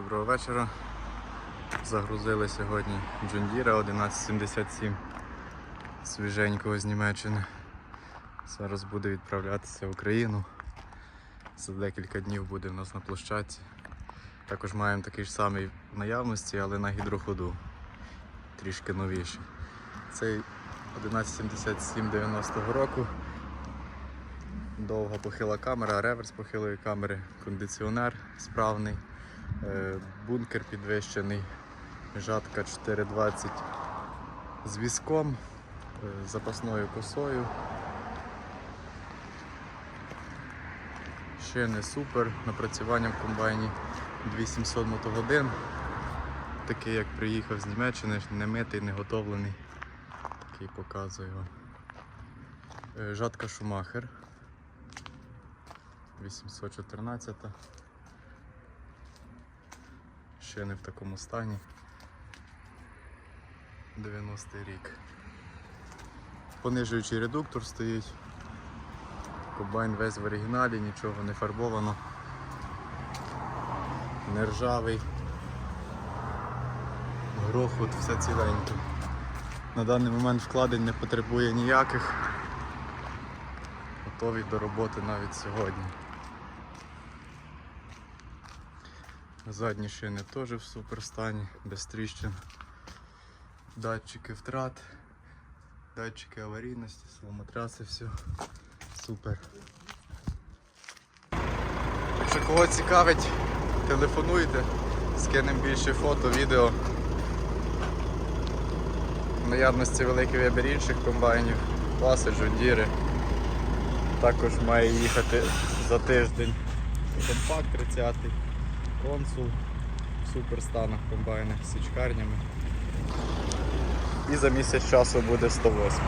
Доброго вечора. Загрузили сьогодні Джундіра 1177 свіженького з Німеччини. Зараз буде відправлятися в Україну. За декілька днів буде в нас на площадці. Також маємо такий ж самий в наявності, але на гідроходу. Трішки новіший. Цей 1177 90-го року. Довга похила камера, реверс похилої камери, кондиціонер справний, бункер підвищений, жатка 420 з візком, е, запасною косою. Ще не супер. Напрацювання в комбайні 2700 мотогодин. Такий як приїхав з Німеччини, не митий, не готовлений. Такий показую вам. Е, Жатка Шумахер. 814. Ще не в такому стані. 90-й рік. Понижуючий редуктор стоїть. Комбайн весь в оригіналі, нічого не фарбовано. Не ржавий. Грохот, все ціленьке. На даний момент вкладень не потребує ніяких. Готові до роботи навіть сьогодні. Задні шини теж в супер стані, без тріщин. Датчики втрат, датчики аварійності, сломотраси, все супер. Якщо кого цікавить, телефонуйте, скинемо більше фото, відео. Наявності великий вибір інших комбайнів, класи, джундіри. Також має їхати за тиждень компакт 30 консул в суперстанах комбайнах з січкарнями. І за місяць часу буде 108.